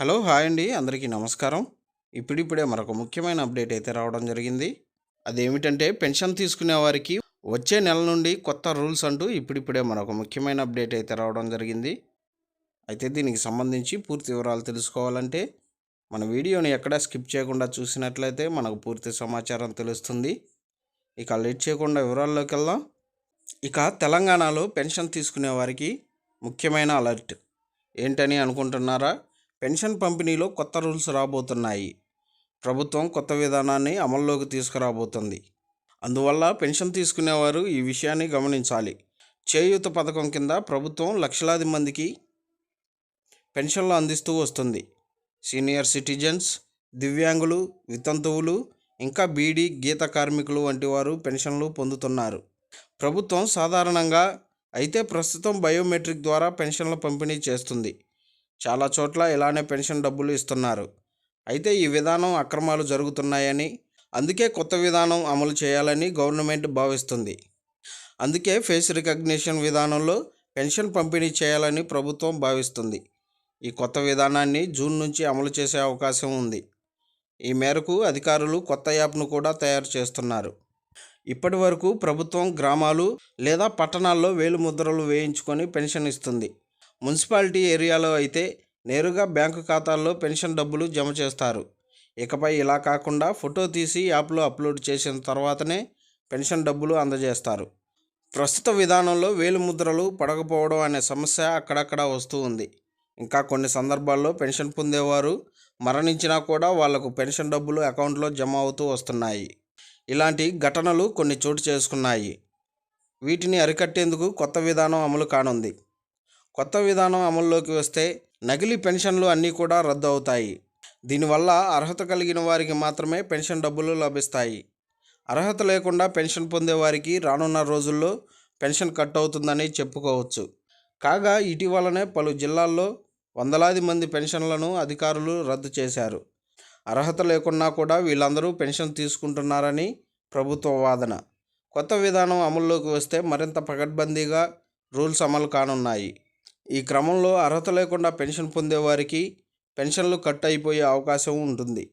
Hello hi అండి. అందరికీ నమస్కారం. ఇప్పుడిప్పుడే మరొక ముఖ్యమైన అప్డేట్ అయితే రావడం జరిగింది. అదేమిటంటే పెన్షన్ తీసుకునే వారికి వచ్చే నెల నుండి కొత్త రూల్స్ అంటూ ఇప్పుడిప్పుడే మరొక ముఖ్యమైన అప్డేట్ అయితే రావడం జరిగింది. అయితే దీనికి సంబంధించి పూర్తి వివరాలు తెలుసుకోవాలంటే మన వీడియోని ఎక్కడా స్కిప్ చేయకుండా చూసినట్లయితే మనకు పూర్తి సమాచారం తెలుస్తుంది. ఇక లేట్ చేయకుండా వివరాల్లోకి వెళ్దాం. ఇక తెలంగాణలో పెన్షన్ తీసుకునే వారికి ముఖ్యమైన అలర్ట్. ఏంటని అనుకుంటున్నారా? పెన్షన్ పంపిణీలో కొత్త రూల్స్ రాబోతున్నాయి. ప్రభుత్వం కొత్త విధానాన్ని అమల్లోకి తీసుకురాబోతుంది. అందువల్ల పెన్షన్ తీసుకునేవారు ఈ విషయాన్ని గమనించాలి. చేయూత పథకం కింద ప్రభుత్వం లక్షలాది మందికి పెన్షన్లు అందిస్తూ వస్తుంది. సీనియర్ సిటిజన్స్ దివ్యాంగులు వితంతువులు ఇంకా బీడీ గీత కార్మికులు వంటి వారు పెన్షన్లు పొందుతున్నారు. ప్రభుత్వం సాధారణంగా అయితే ప్రస్తుతం బయోమెట్రిక్ ద్వారా పెన్షన్ల పంపిణీ చేస్తుంది. చాలా చోట్ల ఇలానే పెన్షన్ డబ్బులు ఇస్తున్నారు. అయితే ఈ విధానం అక్రమాలు జరుగుతున్నాయని అందుకే కొత్త విధానం అమలు చేయాలని గవర్నమెంట్ భావిస్తుంది. అందుకే ఫేస్ రికగ్నిషన్ విధానంలో పెన్షన్ పంపిణీ చేయాలని ప్రభుత్వం భావిస్తుంది. ఈ కొత్త విధానాన్ని జూన్ నుంచి అమలు చేసే అవకాశం ఉంది. ఈ మేరకు అధికారులు కొత్త యాప్ను కూడా తయారు చేస్తున్నారు. ఇప్పటి వరకు ప్రభుత్వం గ్రామాలు లేదా పట్టణాల్లో వేలు ముద్రలు వేయించుకొని పెన్షన్ ఇస్తుంది. మున్సిపాలిటీ ఏరియాలో అయితే నేరుగా బ్యాంకు ఖాతాల్లో పెన్షన్ డబ్బులు జమ చేస్తారు. ఇకపై ఇలా కాకుండా ఫోటో తీసి యాప్లో అప్లోడ్ చేసిన తర్వాతనే పెన్షన్ డబ్బులు అందజేస్తారు. ప్రస్తుత విధానంలో వేలు ముద్రలు పడకపోవడం అనే సమస్య అక్కడక్కడ వస్తూ ఉంది. ఇంకా కొన్ని సందర్భాల్లో పెన్షన్ పొందేవారు మరణించినా కూడా వాళ్ళకు పెన్షన్ డబ్బులు అకౌంట్లో జమ అవుతూ వస్తున్నాయి. ఇలాంటి ఘటనలు కొన్ని చోటు చేసుకున్నాయి. వీటిని అరికట్టేందుకు కొత్త విధానం అమలు కానుంది. కొత్త విధానం అమల్లోకి వస్తే నకిలీ పెన్షన్లు అన్నీ కూడా రద్దు అవుతాయి దీనివల్ల అర్హత కలిగిన వారికి మాత్రమే పెన్షన్ డబ్బులు లభిస్తాయి. అర్హత లేకుండా పెన్షన్ పొందే వారికి రానున్న రోజుల్లో పెన్షన్ కట్ అవుతుందని చెప్పుకోవచ్చు. కాగా ఇటీవలనే పలు జిల్లాల్లో వందలాది మంది పెన్షన్లను అధికారులు రద్దు చేశారు. అర్హత లేకున్నా కూడా వీళ్ళందరూ పెన్షన్ తీసుకుంటున్నారని ప్రభుత్వ వాదన. కొత్త విధానం అమల్లోకి వస్తే మరింత పకడ్బందీగా రూల్స్ అమలు కానున్నాయి. ఈ క్రమంలో అర్హత లేకుండా పెన్షన్ పొందేవారికి పెన్షన్లు కట్ అయిపోయే అవకాశం ఉంటుంది.